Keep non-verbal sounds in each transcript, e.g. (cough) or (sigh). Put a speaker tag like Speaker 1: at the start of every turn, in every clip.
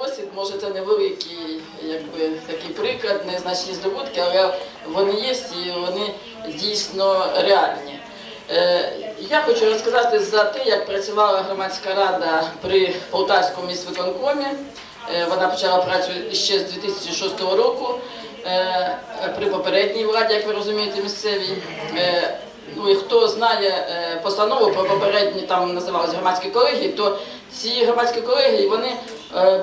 Speaker 1: Досвід, може, це невеликий якби, такий приклад, незначні здобутки, але вони є і вони дійсно реальні. Е, Я хочу розказати за те, як працювала громадська рада при Полтавському міськвиконкомі. Е, Вона почала працю ще з 2006 року е, при попередній владі, як ви розумієте, місцевій. Ну і хто знає постанову про попередні там називалися громадські колегії, то ці громадські колегії вони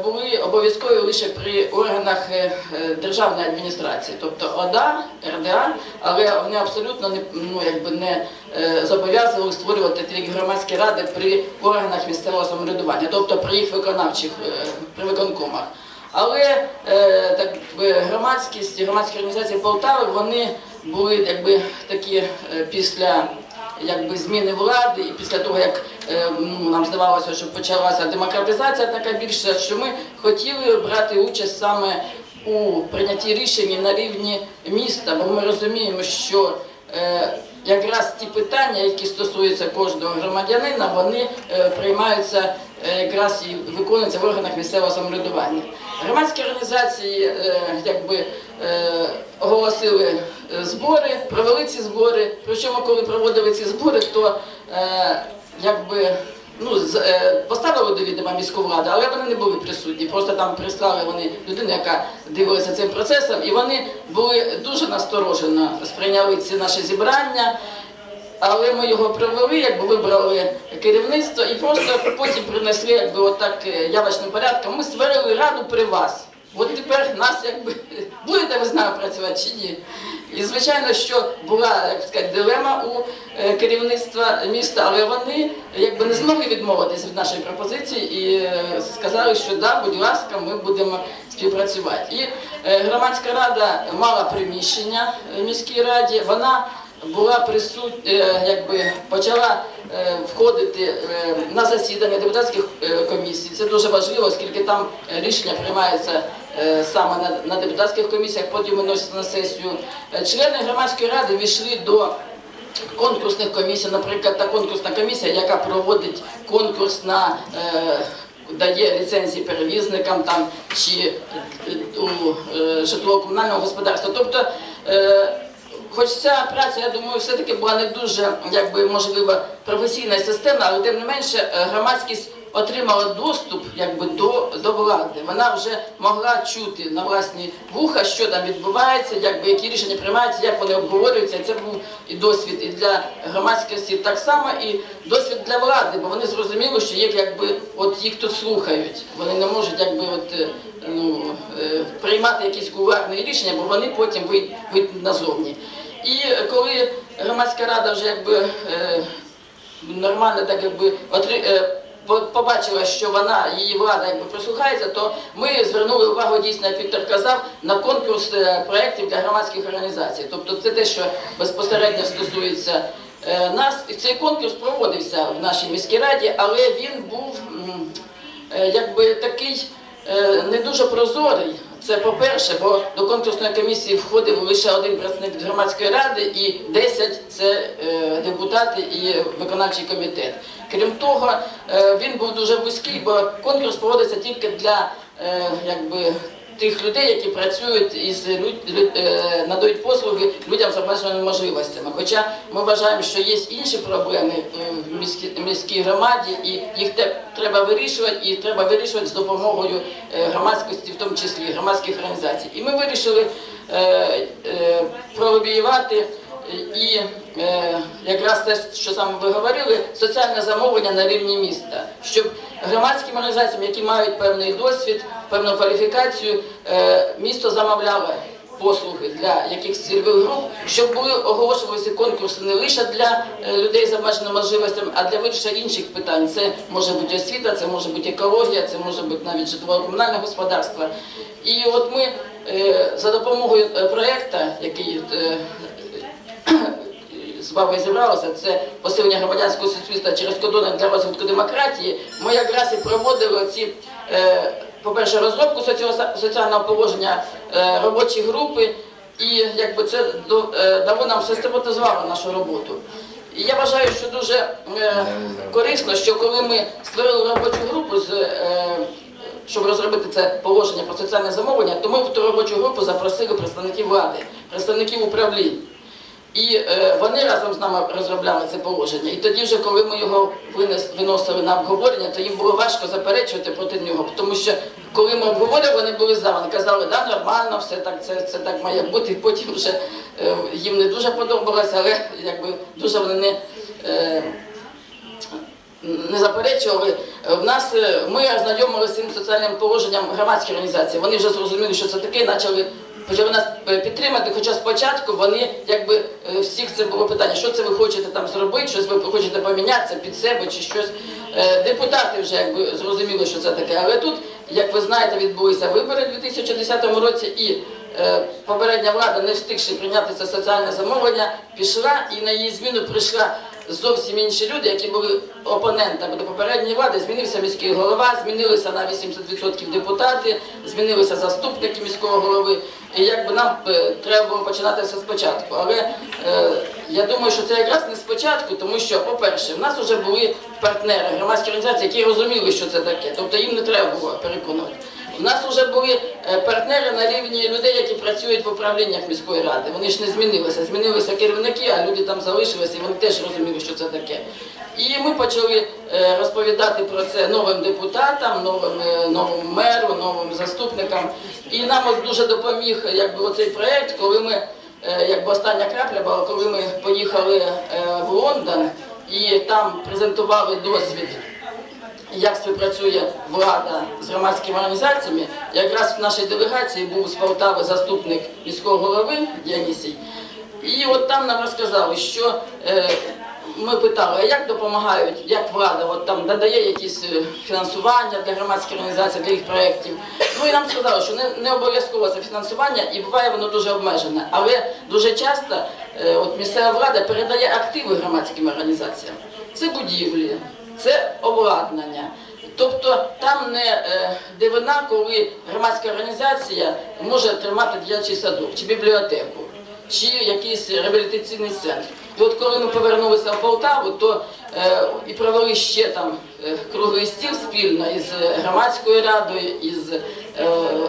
Speaker 1: були обов'язкові лише при органах е, е, державної адміністрації, тобто ОДА, РДА, але вони абсолютно не ну якби не е, зобов'язували створювати такі громадські ради при органах місцевого самоврядування, тобто при їх виконавчих е, при виконкомах. Але е, так би громадськість громадські організації Полтави вони були якби такі е, після якби зміни влади і після того, як е, нам здавалося, що почалася демократизація така більша, що ми хотіли брати участь саме у прийнятті рішень на рівні міста, бо ми розуміємо, що е, якраз ті питання, які стосуються кожного громадянина, вони е, приймаються е, якраз і виконуються в органах місцевого самоврядування. Громадські організації е, якби е, оголосили е, збори, провели ці збори. Причому, коли проводили ці збори, то е, якби ну, з- е, поставили до відома міську владу, але вони не були присутні. Просто там прислали вони людину, яка дивилася цим процесом, і вони були дуже насторожено сприйняли ці наші зібрання. Але ми його провели, якби вибрали керівництво і просто потім принесли якби отак е, явочним порядком. Ми створили раду при вас. От тепер нас якби (laughs) будете ви з нами працювати чи ні? І звичайно, що була як сказати, дилема у е, керівництва міста, але вони якби не змогли відмовитися від нашої пропозиції і е, сказали, що да, будь ласка, ми будемо співпрацювати. І е, громадська рада мала приміщення в міській раді. Вона була присутня, якби почала входити на засідання депутатських комісій. Це дуже важливо, оскільки там рішення приймаються саме на, на депутатських комісіях, потім виносяться на сесію. Е, Члени громадської ради війшли до конкурсних комісій, наприклад, та конкурсна комісія, яка проводить конкурс на е, дає ліцензії перевізникам там чи е, у е, житлово-комунального господарства. Тобто, е, хоч ця праця, я думаю, все-таки була не дуже, якби можливо, професійна і системна, але тим не менше е, громадськість отримала доступ якби до, до влади. Вона вже могла чути на власні вуха, що там відбувається, якби які рішення приймаються, як вони обговорюються. Це був і досвід і для громадськості так само, і досвід для влади, бо вони зрозуміли, що їх якби от їх тут слухають. Вони не можуть якби от е, ну е, приймати якісь кулуарні рішення, бо вони потім вийдуть назовні. І коли громадська рада вже якби е, нормально так якби отри, е, побачила, що вона, її влада якби прислухається, то ми звернули увагу дійсно, як Віктор казав, на конкурс е, проєктів для громадських організацій. Тобто це те, що безпосередньо стосується е, нас. І цей конкурс проводився в нашій міській раді, але він був е, якби такий не дуже прозорий. Це по-перше, бо до конкурсної комісії входив лише один представник громадської ради і 10 – це е, депутати і виконавчий комітет. Крім того, е, він був дуже вузький, бо конкурс проводиться тільки для е, якби, тих людей, які працюють із люд- е, надають послуги людям з обмеженими можливостями. Хоча ми вважаємо, що є інші проблеми е, в міській, міській громаді, і їх треба вирішувати, і треба вирішувати з допомогою е, громадськості, в тому числі громадських організацій. І ми вирішили пролобіювати і е, якраз те, що саме ви говорили, соціальне замовлення на рівні міста, щоб громадським організаціям, які мають певний досвід, певну кваліфікацію, е, місто замовляло послуги для якихось цільових груп, щоб були оголошувалися конкурси не лише для е, людей з обмеженими можливостями, а для вирішення інших питань. Це може бути освіта, це може бути екологія, це може бути навіть житлово-комунальне господарство. І от ми е, за допомогою е, проекту, який (coughs) з вами зібралося, це посилення громадянського суспільства через кордони для розвитку демократії. Ми якраз і проводили ці, е, по-перше, розробку соціального положення е, робочі групи, і якби це е, дало нам систематизувало нашу роботу. І я вважаю, що дуже корисно, що коли ми створили робочу групу щоб розробити це положення про соціальне замовлення, то ми в ту робочу групу запросили представників влади, представників управлінь. І е, вони разом з нами розробляли це положення. І тоді, вже коли ми його винес, виносили на обговорення, то їм було важко заперечувати проти нього. Тому що коли ми обговорювали, вони були за. Вони казали, да, нормально, все так, це, це так має бути. Потім вже е, їм не дуже подобалося, але якби дуже вони не. Е, не заперечували. В нас е, ми ознайомилися з цим соціальним положенням громадської організації. Вони вже зрозуміли, що це таке, почали почали нас е, підтримати. Хоча спочатку вони якби е, всіх це було питання, що це ви хочете там зробити, щось ви хочете помінятися під себе чи щось. Е, Депутати вже якби зрозуміли, що це таке. Але тут, як ви знаєте, відбулися вибори у 2010 році і. Попередня влада, не встигши прийняти це соціальне замовлення, пішла і на її зміну прийшла зовсім інші люди, які були опонентами до попередньої влади. Змінився міський голова, змінилися на 80% депутати, змінилися заступники міського голови. І якби нам е, треба було починати все спочатку. Але е, я думаю, що це якраз не спочатку, тому що, по-перше, в нас вже були партнери, громадські організації, які розуміли, що це таке. Тобто їм не треба було переконувати. У нас вже були е, партнери на рівні людей, які працюють в управліннях міської ради. Вони ж не змінилися. Змінилися керівники, а люди там залишилися, і вони теж розуміли, що це таке. І ми почали е, розповідати про це новим депутатам, новим, е, новому меру, новим заступникам. І нам дуже допоміг якби, оцей проєкт, коли ми, якби остання крапля була, коли ми поїхали в Лондон і там презентували досвід як співпрацює влада з громадськими організаціями. Якраз в нашій делегації був з Полтави заступник міського голови Діанісій. І от там нам розказали, що е, ми питали, а як допомагають, як влада от там надає якісь е, фінансування для громадських організацій, для їх проєктів. Ну і нам сказали, що не, не обов'язково це фінансування і буває воно дуже обмежене. Але дуже часто е, от місцева влада передає активи громадським організаціям. Це будівлі, це обладнання. Тобто там не е, дивина, коли громадська організація може тримати дитячий садок чи бібліотеку, чи якийсь реабілітаційний центр. І от коли ми повернулися в Полтаву, то е, і провели ще там е, круглий стіл спільно із громадською радою, із е,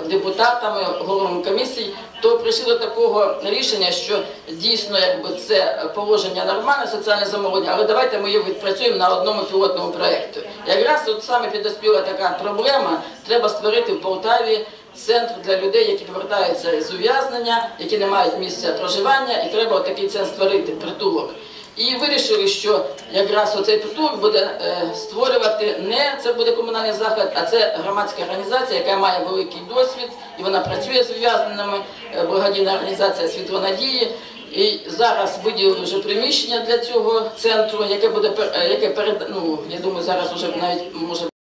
Speaker 1: депутатами, головами комісій, то прийшли до такого рішення, що дійсно якби це положення нормальне, соціальне замовлення, але давайте ми його відпрацюємо на одному пілотному проєкті. Якраз от саме підоспіла така проблема, треба створити в Полтаві центр для людей, які повертаються з ув'язнення, які не мають місця проживання, і треба такий центр створити, притулок. І вирішили, що якраз оцей притулок буде е, створювати не це буде комунальний заклад, а це громадська організація, яка має великий досвід, і вона працює з ув'язненими, е, благодійна організація Світло Надії. І зараз виділили вже приміщення для цього центру, яке буде е, яке перед ну я думаю, зараз вже навіть може